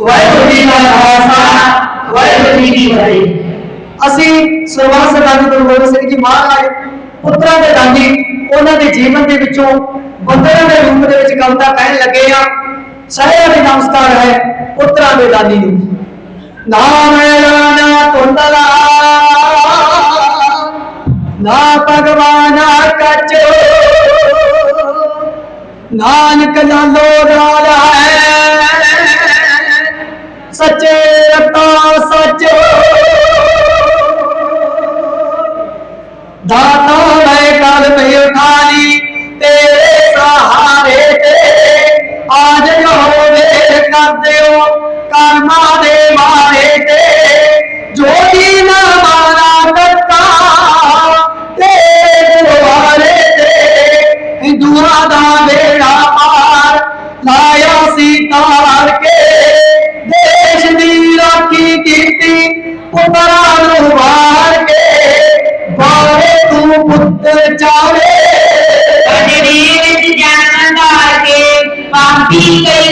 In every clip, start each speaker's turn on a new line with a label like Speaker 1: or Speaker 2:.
Speaker 1: ਵਾਹਿਗੁਰੂ ਜੀ ਕਾ ਖਾਲਸਾ, ਵਾਹਿਗੁਰੂ ਜੀ ਕੀ ਫਤਿਹ। ਅਸੀਂ ਸਰਵਾਰ ਸਰਦਾਰ ਗੁਰੂ ਗੋਬਿੰਦ ਸਿੰਘ ਜੀ ਮਹਾਰਾਜ, ਪੁੱਤਰਾਂ ਦੇ ਦਾਨੀ ਉਹਨਾਂ ਦੇ ਜੀਵਨ ਦੇ ਵਿੱਚੋਂ ਬੰਦਰਾਂ ਦੇ ਰੂਪ ਦੇ ਵਿੱਚ ਕਵਿਤਾ ਕਹਿਣ ਲੱਗੇ ਆ ਸਾਰਿਆਂ ਦੇ ਨਮਸਕਾਰ ਹੈ ਪੁੱਤਰਾਂ ਦੇ ਦਾਨੀ ਨੂੰ। ਨਾਮ ਨਾ ਤੁੰਦਲਾ ਨਾ ਭਗਵਾਨਾ ਕਚੋ, ਨਾਨਕ ਲਾਲੋ ਰਾਲਾ ਹੈ। ਸੱਚੇ ਰਤਾ ਸੱਚ ਦਾਤਾ ਮੈਂ ਕਲ ਪਈ ਉਠਾਲੀ ਤੇਰੇ ਸਹਾਰੇ ਤੇ ਆਜ ਜੋ ਵੇਰ ਕਰ ਦਿਓ ਕਰਮਾਂ ਦੇ ਮਾਰੇ ਤੇ ਜੋ ਜੀ ਨਾ ਮਾਰਾ ਕਰਤਾ ਤੇ ਦੁਆਰੇ ਤੇ ਹਿੰਦੂਆਂ ਦਾ நீங்கள்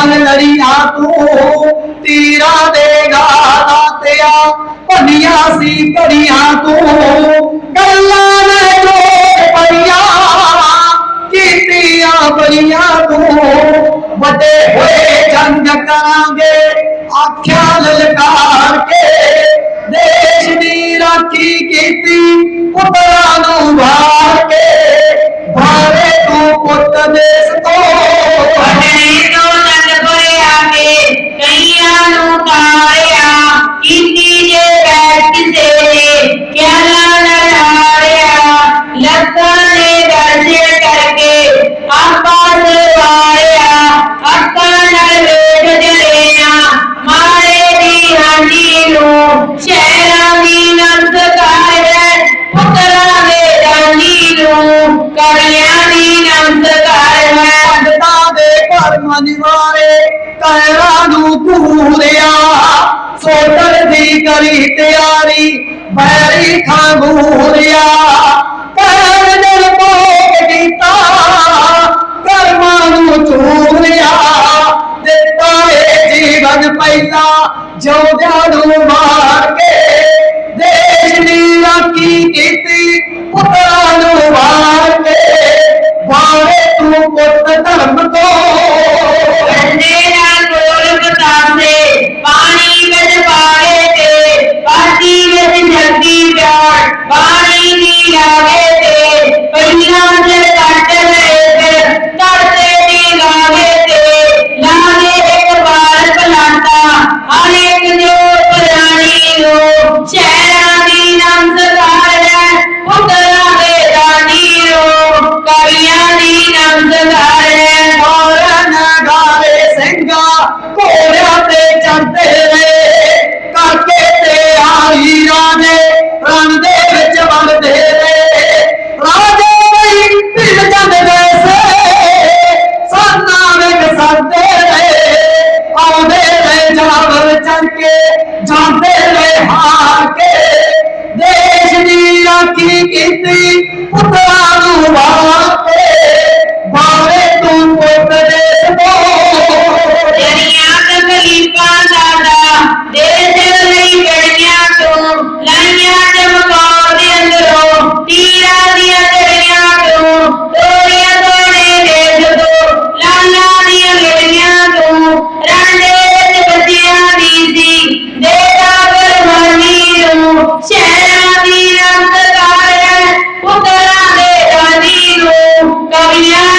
Speaker 1: ਹਾਲੀ ਮਨ ਲੜੀਆਂ ਤੂੰ ਤੀਰਾ ਦੇਗਾ ਦਾਤਿਆ ਭੰਨੀਆਂ ਸੀ ਕੜੀਆਂ ਤੂੰ ਗੱਲਾਂ ਨੇ ਜੋ ਪਈਆਂ ਕੀਤੀਆਂ ਬੜੀਆਂ ਤੂੰ ਵੱਡੇ ਹੋਏ ਜੰਗ ਕਰਾਂਗੇ ਆਖਿਆ ਲਲਕਾਰ ਕੇ ਦੇਸ਼ ਦੀ ਰਾਖੀ ਕੀਤੀ ਪੁੱਤਰਾਂ ਨੂੰ ਵਾਰ ਕੇ ਭਾਵੇਂ ਤੂੰ ਪੁੱਤ ਦੇਸ ਕਰਮ ਨਿਵਾਰੇ ਨੂੰ ਕੂਰਿਆ ਸੋਟਰ ਦੀ ਕਰੀ ਤਿਆਰੀ, ਬੈਰੀ ਖਾਂਗੂਰਿਆ ਕਹਿਣ ਦਿਲ ਭੋਗ ਕੀਤਾ, ਕਰਮਾਂ ਨੂੰ ਚੂਰਿਆ। ਦਿੱਤਾ ਏ ਜੀਵਨ ਪਹਿਲਾ, ਜਿਉਂਦਿਆਂ ਨੂੰ ਮਾਰ ਕੇ। ਦੇਸ਼ ਦੀ ਰਾਖੀ ਕੀਤੀ
Speaker 2: ਪਲਾਟਾ ਹਰ ਇੱਕ ਤੇ ਪੁਰਾਣੀ ਨੂੰ ਸ਼ਹਿਰਾਂ Gabriel.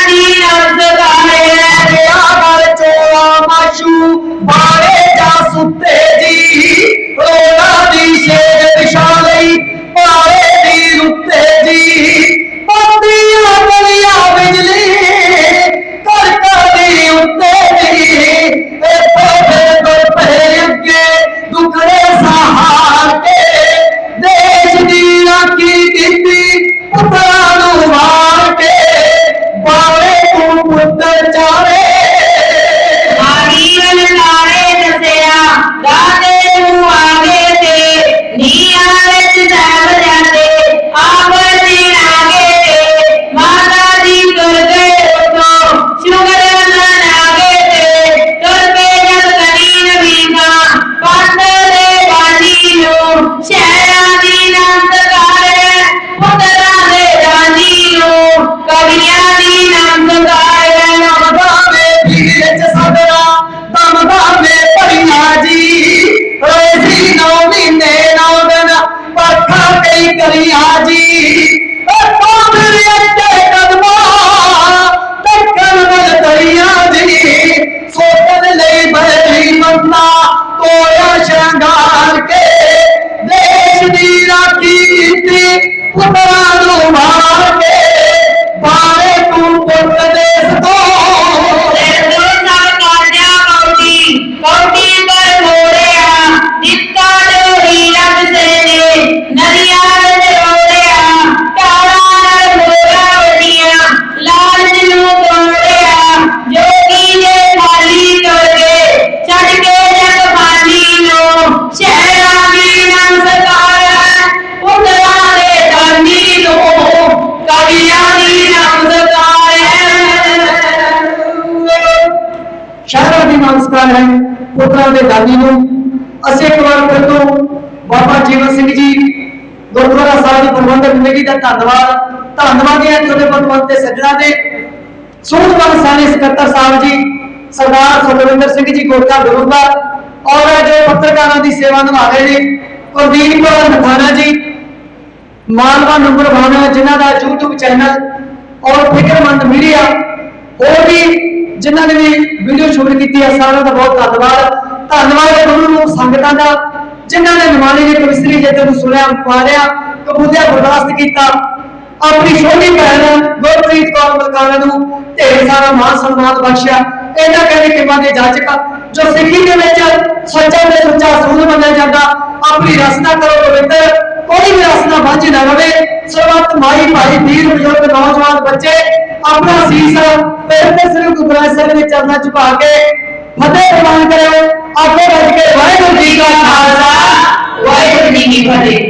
Speaker 2: ਪੁੱਤਰਾਂ ਦੇ ਦਾਨੀ ਨੂੰ।
Speaker 1: ਅਸੀਂ ਇੱਕ ਵਾਰ ਫਿਰ ਤੋਂ ਬਾਬਾ ਜੀਵਨ ਸਿੰਘ ਜੀ, ਗੁਰਦੁਆਰਾ ਸਾਹਿਬ ਦੀ ਪ੍ਰਬੰਧਕ ਕਮੇਟੀ ਦਾ ਧੰਨਵਾਦ ਧੰਨਵਾਦ ਹੈ ਤੁਹਾਡੇ ਪਤਵੰਤ ਤੇ ਸੱਜਣਾ ਦੇ ਸੂਝਵਾਨ ਸਾਨੇ ਸਕੱਤਰ ਸਾਹਿਬ ਜੀ, ਸਰਦਾਰ ਸੁਖਵਿੰਦਰ ਸਿੰਘ ਜੀ ਗੋਤਾ ਗੁਰੂਗਾ ਔਰ ਜੋ ਪੱਤਰਕਾਰਾਂ ਦੀ ਸੇਵਾ ਨਿਭਾ ਰਹੇ ਨੇ ਕੁਲਦੀਪ ਨਖਾਣਾ ਜੀ, ਮਾਲਵਾ ਨੰਬਰ 1 ਜਿਨ੍ਹਾਂ ਦਾ YouTube ਚੈਨਲ ਔਰ ਫਿਕਰਮੰਦ ਮੀਡੀਆ ਹੋਰ ਵੀ ਜਿਨ੍ਹਾਂ ਨੇ ਵੀ ਵੀਡੀਓ ਸ਼ੂਟ ਕੀਤੀ ਹੈ, ਸਾਰਿਆਂ ਦਾ ਬਹੁਤ ਧੰਨਵਾਦ। ਧੰਨਵਾਦ ਹੈ ਨੂੰ, ਸੰਗਤਾਂ ਦਾ, ਜਿਨ੍ਹਾਂ ਨੇ ਨਿਮਾਣੀ ਦੀ ਕਵਿਸਤਰੀ ਜੇ ਨੂੰ ਸੁਣਿਆ ਪਾੜਿਆ ਕਬੂਲਿਆ ਬਰਦਾਸ਼ਤ ਕੀਤਾ। ਆਪਣੀ ਛੋਟੀ ਭੈਣ ਗੁਰਪ੍ਰੀਤ ਕੌਰ ਮਲਕਾਣਾ ਨੂੰ ਢੇਰ ਸਾਰਾ ਮਾਨ ਸਨਮਾਨ ਬਖਸ਼ਿਆ। ਇਹਨਾਂ ਕਹਿੰਦੇ ਕਿ ਮਾਂ ਦੇ ਜਾਚਕ ਜੋ ਸਿੱਖੀ ਦੇ ਵਿੱਚ ਸੱਚਾ ਤੇ ਸੁੱਚਾ ਸੂਲ ਮੰਨਿਆ ਜਾਂਦਾ, ਆਪਣੀ ਰਸਨਾ ਕਰੋ ਪਵਿੱਤਰ, ਕੋਈ ਵੀ ਰਸਨਾ ਵਾਂਝੀ ਨਾ ਰਵੇ। ਸਰਬੱਤ ਮਾਈ ਭਾਈ, ਵੀਰ, ਬਜ਼ੁਰਗ, ਨੌਜਵਾਨ, ਬੱਚੇ ਆਪਣਾ ਸੀਸ ਪੈਰ ਤੇ ਸ੍ਰੀ ਗੁਰੂ ਗ੍ਰੰਥ ਸਾਹਿਬ ਦੇ ਚਰਨਾਂ ਝੁਕਾ ਕੇ ਫਤਿਹ ਪ੍ਰਵਾਨ ਕਰਿਓ। ਆਪੇ ਰੱਜ ਕੇ ਵਾਹਿਗੁਰੂ ਜੀ ਕਾ ਖਾਲਸਾ,
Speaker 2: ਵਾਹਿਗੁਰੂ ਜੀ ਕੀ ਫਤਿਹ।